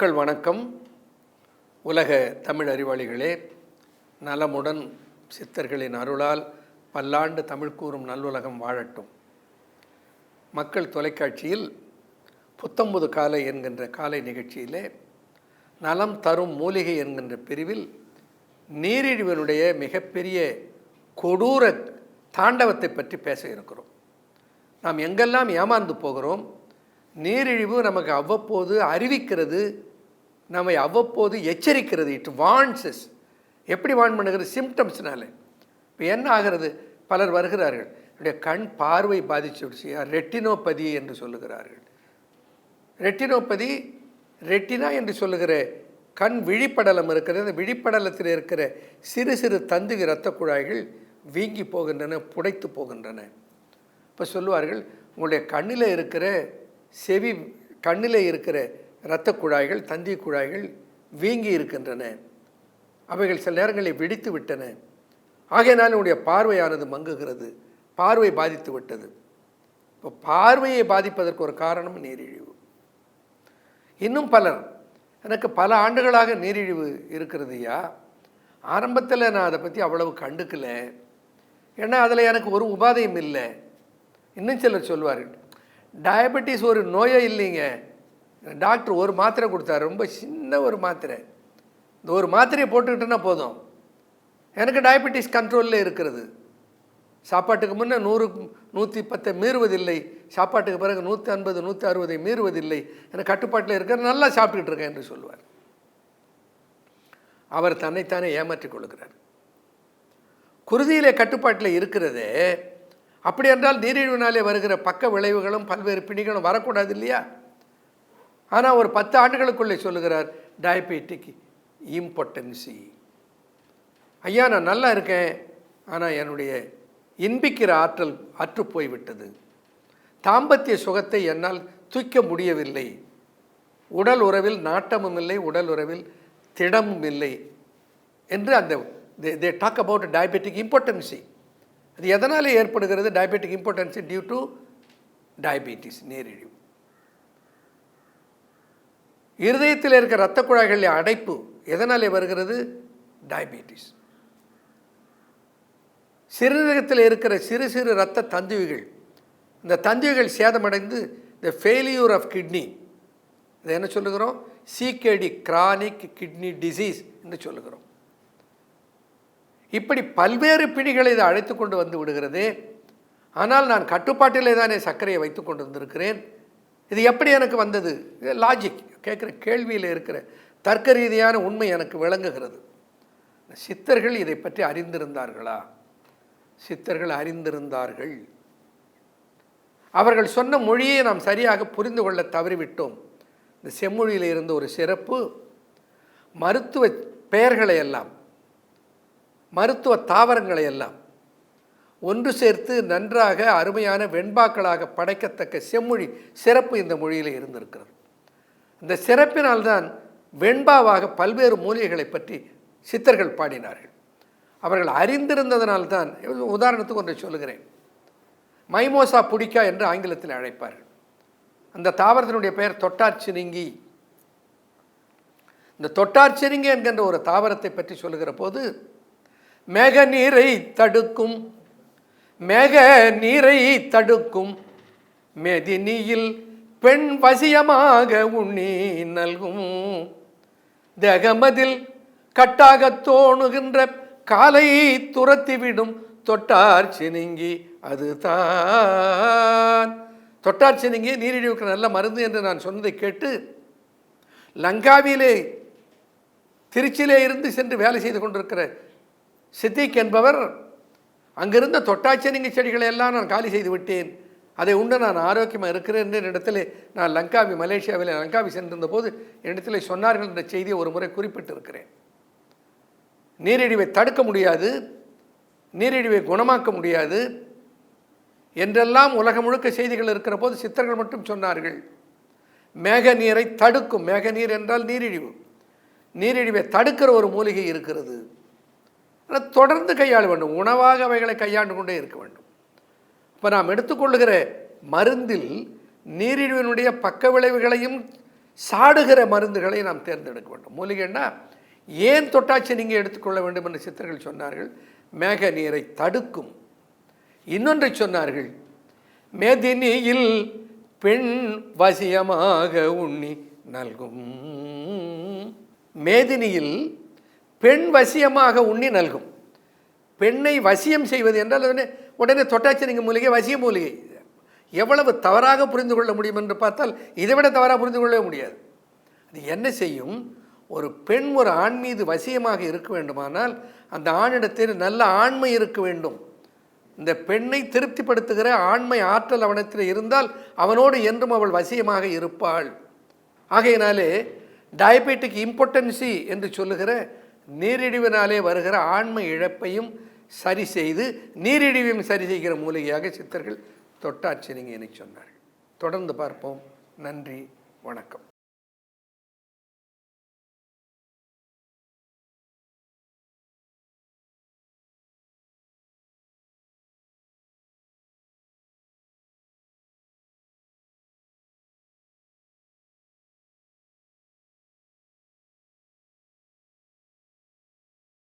மக்கள் வணக்கம். உலக தமிழ் அறிவாளிகளே நலமுடன் சித்தர்களின் அருளால் பல்லாண்டு தமிழ் கூறும் நல்லுலகம் வாழட்டும். மக்கள் தொலைக்காட்சியில் புத்தம்புது காலை என்கின்ற காலை நிகழ்ச்சியிலே நலம் தரும் மூலிகை என்கின்ற பிரிவில் நீரிழிவனுடைய மிகப்பெரிய கொடூர தாண்டவத்தை பற்றி பேச இருக்கிறோம். நாம் எங்கெல்லாம் ஏமாந்து போகிறோம் நீரிழிவு நமக்கு அவ்வப்போது அறிவிக்கிறது நம்மை அவ்வப்போது எச்சரிக்கிறது இட் வான்ஸஸ் எப்படி வான் பண்ணுகிறது? சிம்டம்ஸ்னால இப்போ என்ன ஆகிறது? பலர் வருகிறார்கள். என்னுடைய கண் பார்வை பாதிச்சு ரெட்டினோபதி என்று சொல்லுகிறார்கள். ரெட்டினோபதி ரெட்டினா என்று சொல்லுகிற கண் விழிப்படலம் இருக்கிறது. அந்த விழிப்படலத்தில் இருக்கிற சிறு சிறு தந்து இரத்த குழாய்கள் வீங்கி போகின்றன புடைத்து போகின்றன. இப்போ சொல்லுவார்கள் உங்களுடைய கண்ணில் இருக்கிற செவி கண்ணில் இருக்கிற இரத்த குழாய்கள் தந்தி குழாய்கள் வீங்கி இருக்கின்றன. அவைகள் சில நேரங்களில் வெடித்து விட்டன. ஆகையினால் என்னுடைய பார்வையானது மங்குகிறது. பார்வை பாதித்து விட்டது. இப்போ பார்வையை பாதிப்பதற்கு ஒரு காரணம் நீரிழிவு. இன்னும் பலர் எனக்கு பல ஆண்டுகளாக நீரிழிவு இருக்கிறது ஐயா. ஆரம்பத்தில் நான் அதை பற்றி அவ்வளவு கண்டுக்கல. ஏன்னா அதில் எனக்கு ஒரு உபாதையும் இல்லை. இன்னும் சிலர் சொல்வார்கள் டயபெட்டிஸ் ஒரு நோயே இல்லைங்க. டாக்டர் ஒரு மாத்திரை கொடுத்தாரு ரொம்ப சின்ன ஒரு மாத்திரை. இந்த ஒரு மாத்திரையை போட்டுக்கிட்டேன்னா போதும். எனக்கு டயபெட்டிஸ் கண்ட்ரோலில் இருக்கிறது. சாப்பாட்டுக்கு முன்னே நூறு நூற்றி பத்தை மீறுவதில்லை. சாப்பாட்டுக்கு பிறகு நூற்றி ஐம்பது நூற்றி அறுபதை மீறுவதில்லை. எனக்கு கட்டுப்பாட்டில் இருக்கிற நல்லா சாப்பிட்டுக்கிட்டு இருக்கேன் என்று சொல்லுவார் அவர் தன்னைத்தானே ஏமாற்றிக் கொள்கிறார். குருதியிலே கட்டுப்பாட்டில் இருக்கிறதே அப்படி என்றால் நீரிழிவினாலே வருகிற பக்க விளைவுகளும் பல்வேறு பிணிகளும் வரக்கூடாது இல்லையா? ஆனால் ஒரு பத்து ஆண்டுகளுக்குள்ளே சொல்லுகிறார் டயபெட்டிக் இம்பார்ட்டன்சி ஐயா நான் நல்லா இருக்கேன். ஆனால் என்னுடைய இன்பிக்கிற ஆற்றல் அற்று போய்விட்டது தாம்பத்திய சுகத்தை என்னால் தூக்க முடியவில்லை. உடல் உறவில் நாட்டமும் இல்லை உடல் உறவில் திடமும் இல்லை. என்று அந்த they talk about diabetic impotency அது எதனால் ஏற்படுகிறது? Diabetic impotency due to diabetes நீரிழிவு. இருதயத்தில் இருக்கிற இரத்த குழாய்களில் அடைப்பு எதனாலே வருகிறது? டயபெட்டிஸ் சிறுநீரகத்தில் இருக்கிற சிறு சிறு இரத்த தந்துவிகள் இந்த தந்துவிகள் சேதமடைந்து த ஃபெயிலியூர் ஆஃப் கிட்னி இதை என்ன சொல்லுகிறோம்? சிகேடி கிரானிக் கிட்னி டிசீஸ் என்று சொல்லுகிறோம். இப்படி பல்வேறு பிணிகளை இதை அழைத்து கொண்டு வந்து விடுகிறது. ஆனால் நான் கட்டுப்பாட்டிலே தானே சர்க்கரையை வைத்து கொண்டு வந்திருக்கிறேன். இது எப்படி எனக்கு வந்தது? இது லாஜிக் கேட்குற கேள்வியில் இருக்கிற தர்க்க ரீதியான உண்மை எனக்கு விளங்குகிறது. சித்தர்கள் இதை பற்றி அறிந்திருந்தார்களா? சித்தர்கள் அறிந்திருந்தார்கள். அவர்கள் சொன்ன மொழியை நாம் சரியாக புரிந்து கொள்ள தவறிவிட்டோம். இந்த செம்மொழியில் இருந்த ஒரு சிறப்பு. மருத்துவ பெயர்களை எல்லாம் மருத்துவ தாவரங்களை எல்லாம் ஒன்று சேர்த்து நன்றாக அருமையான வெண்பாக்களாக படைக்கத்தக்க செம்மொழி சிறப்பு இந்த மொழியில் இருந்திருக்கிறது. இந்த சிறப்பினால்தான் வெண்பாவாக பல்வேறு மூலிகைகளை பற்றி சித்தர்கள் பாடினார்கள். அவர்கள் அறிந்திருந்ததனால்தான் உதாரணத்துக்கு ஒன்றை சொல்லுகிறேன். மைமோசா புடிக்கா என்று ஆங்கிலத்தில் அழைப்பார்கள். அந்த தாவரத்தினுடைய பெயர் தொட்டார்ச்சினிங்கி இந்த தொட்டார்ச்சினிங்கி என்கின்ற ஒரு தாவரத்தை பற்றி சொல்லுகிற போது மேக நீரை தடுக்கும் மேக நீரை தடுக்கும் மெதினியில் பெண் வசியமாக உண்ணி நல்கும். தேகமதில் கட்டாக தோணுகின்ற காலை துரத்திவிடும் தொட்டார் சினுங்கி அதுதான். தொட்டார் சினுங்கி நீரிழிவுக்கு நல்ல மருந்து என்று நான் சொன்னதை கேட்டு லங்காவிலே திருச்சியிலே இருந்து சென்று வேலை செய்து கொண்டிருக்கிற சித்திக் என்பவர் அங்கிருந்த தொட்டாச்சினிங்கி செடிகளை எல்லாம் நான் காலி செய்து விட்டேன். அதை உண்டு நான் ஆரோக்கியமாக இருக்கிறேன் என்ற இடத்துல நான் லங்காவி மலேசியாவில் லங்காவி சென்றிருந்த போது என்னிடத்தில் சொன்னார்கள் என்ற செய்தியை ஒரு முறை குறிப்பிட்டிருக்கிறேன். நீரிழிவை தடுக்க முடியாது நீரிழிவை குணமாக்க முடியாது என்றெல்லாம் உலகம் முழுக்க செய்திகள் இருக்கிற போது சித்தர்கள் மட்டும் சொன்னார்கள். மேக நீரை தடுக்கும் மேக நீர் என்றால் நீரிழிவு. நீரிழிவை தடுக்கிற ஒரு மூலிகை இருக்கிறது. ஆனால் தொடர்ந்து கையாள வேண்டும். உணவாக அவைகளை கையாண்டு கொண்டே இருக்க வேண்டும். இப்போ நாம் எடுத்துக்கொள்ளுகிற மருந்தில் நீரிழிவினுடைய பக்க விளைவுகளையும் சாடுகிற மருந்துகளை நாம் தேர்ந்தெடுக்க வேண்டும். மூலிகைன்னா ஏன் தொட்டாச்சி நீங்கள் எடுத்துக்கொள்ள வேண்டும் என்று சித்தர்கள் சொன்னார்கள்? மேக நீரை தடுக்கும். இன்னொன்றை சொன்னார்கள் மேதினியில் பெண் வசியமாக உண்ணி நல்கும். மேதினியில் பெண் வசியமாக உண்ணி நல்கும். பெண்ணை வசியம் செய்வது என்றால் உடனே தொட்டாச்சரிங்க தொட்டாச்சினிங்க மூலிகை வசிய மூலிகை. எவ்வளவு தவறாக புரிந்து கொள்ள முடியும் என்று பார்த்தால் இதை விட தவறாக புரிந்து கொள்ளவே முடியாது. அது என்ன செய்யும்? ஒரு பெண் ஒரு ஆண் மீது வசியமாக இருக்க வேண்டுமானால் அந்த ஆணிடத்தில் நல்ல ஆண்மை இருக்க வேண்டும். இந்த பெண்ணை திருப்திப்படுத்துகிற ஆண்மை ஆற்றல் அவனத்தில் இருந்தால் அவனோடு என்றும் அவள் வசியமாக இருப்பாள். ஆகையினாலே டயபெட்டிக் இம்பார்ட்டன்சி என்று சொல்லுகிற நீரிழிவினாலே வருகிற ஆண்மை இழப்பையும் சரி செய்து நீரிழிவையும் சரி செய்கிற மூலிகையாக சித்தர்கள் தொட்டாட்சினிங்க என சொன்னார்கள். தொடர்ந்து பார்ப்போம். நன்றி. வணக்கம்.